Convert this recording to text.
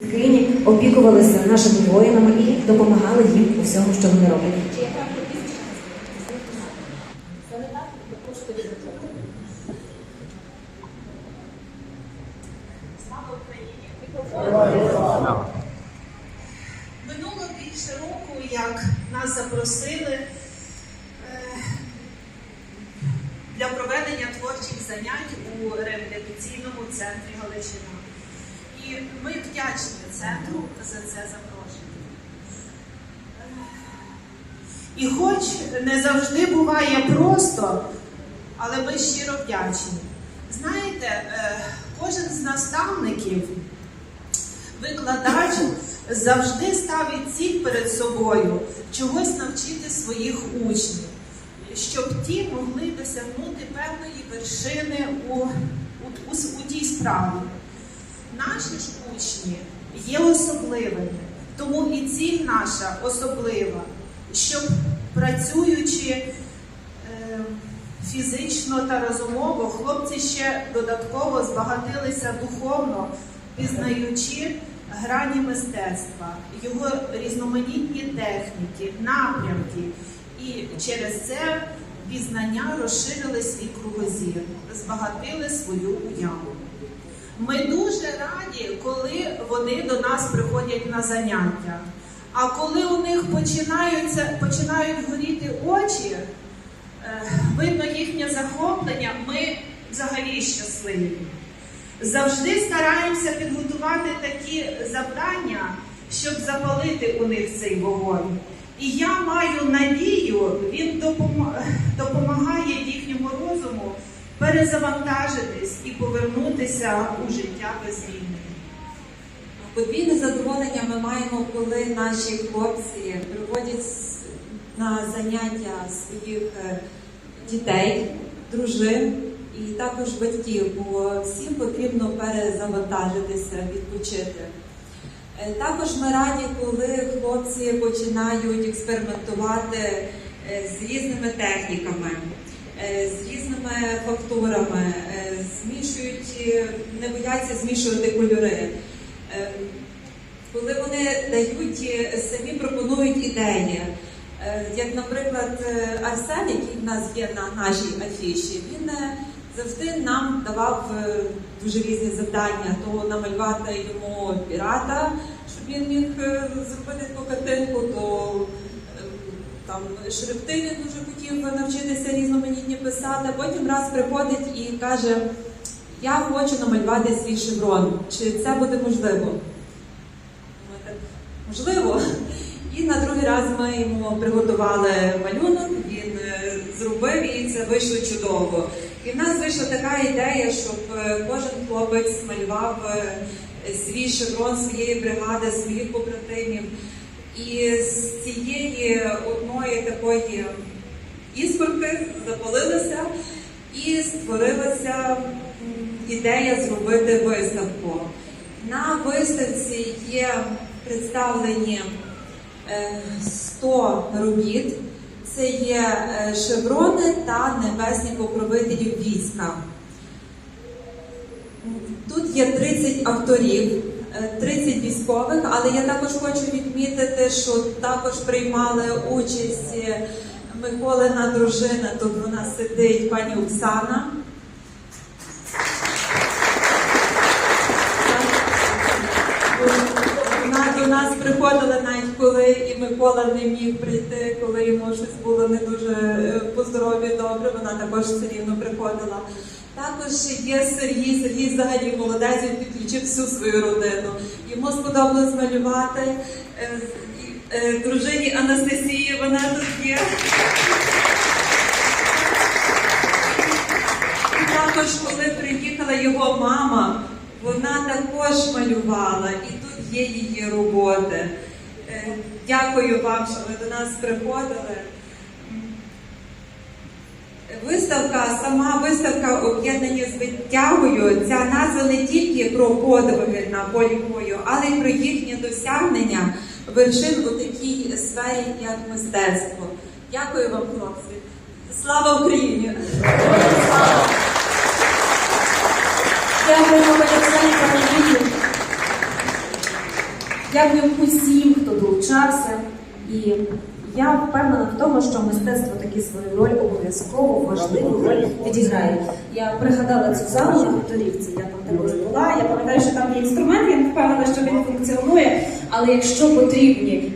Київні опікувалися нашими воїнами і допомагали їм у всьому, що вони роблять. Минуло більше року, як нас запросили е, для проведення творчих занять у реабілітаційному центрі Галичина. І ми вдячні центру за це запрошення. І хоч не завжди буває просто, але ми щиро вдячні. Знаєте, е, кожен з наставників викладач завжди ставить ціль перед собою чогось навчити своїх учнів, щоб ті могли досягнути певної вершини у, у, у, у тій справі. Наші ж учні є особливими, тому і ціль наша особлива, щоб працюючи е, фізично та розумово, хлопці ще додатково збагатилися духовно, пізнаючи грані мистецтва, його різноманітні техніки, напрямки. І через це пізнання розширили свій кругозір, збагатили свою уяву. Ми дуже раді, коли вони до нас приходять на заняття. А коли у них починаються, починають горіти очі, е, видно їхнє захоплення, ми взагалі щасливі. Завжди стараємося підготувати такі завдання, щоб запалити у них цей вогонь. І я маю надію, він допомагає їхньому розуму перезавантажитись і повернутися у життя без війни. Подвійне задоволення ми маємо, коли наші хлопці приводять на заняття своїх е, дітей, дружин і також батьків, бо всім потрібно перезавантажитися, відпочити. Е, Також ми раді, коли хлопці починають експериментувати е, з різними техніками, з різними фактурами, е, змішують, е, не бояться змішувати кольори. Е, Коли вони дають, е, самі пропонують ідеї. Е, Як, наприклад, е, Арсен, який в нас є на нашій афіші, він е, завжди нам давав е, дуже різні завдання, то намалювати йому пірата, щоб він міг е, зробити таку картинку, то е, шрифти він дуже хотів навчитися різноманітні писати. Потім раз приходить і каже: Я хочу намалювати свій шеврон. Чи це буде можливо? Ми так, можливо. І на другий раз ми йому приготували малюнок, він е, зробив і це вийшло чудово. І в нас вийшла така ідея, щоб е, кожен хлопець малював е, свій шеврон своєї бригади, своїх побратимів. І з цієї одної такої іскорки запалилися і створилася ідея зробити виставку. На виставці є представлені е, 100 робіт. Це є е, шеврони та небесні покровителі війська. Тут є 30 авторів, е, 30 військових, але я також хочу відмітити, що також приймали участь е, Миколина дружина, тут вона сидить, пані Оксана. Вона до нас приходила навіть коли і Микола не міг прийти, коли йому щось було не дуже е, по здоров'ю добре, вона також все рівно приходила. Також є Сергій, Сергій взагалі молодець, він підключив всю свою родину. Йому сподобалось малювати. Е, е, Дружині Анастасії, вона тут є. Також, коли приїхала його мама, вона також малювала, і є її роботи. Е, Дякую вам, що ви до нас приходили. Виставка, сама виставка об'єднання з витягою, ця назва не тільки про подвиги на полі бою, але й про їхнє досягнення вершин у такій сфері, як мистецтво. Дякую вам, хлопці. Слава Україні! Дякуємо, Дякую усім, хто долучався. І я впевнена в тому, що мистецтво таки свою роль обов'язково важливу роль відіграє. Я пригадала цю залу на Хуторівці, я там також була. Я пам'ятаю, що там є інструмент, я не впевнена, що він функціонує. Але якщо потрібні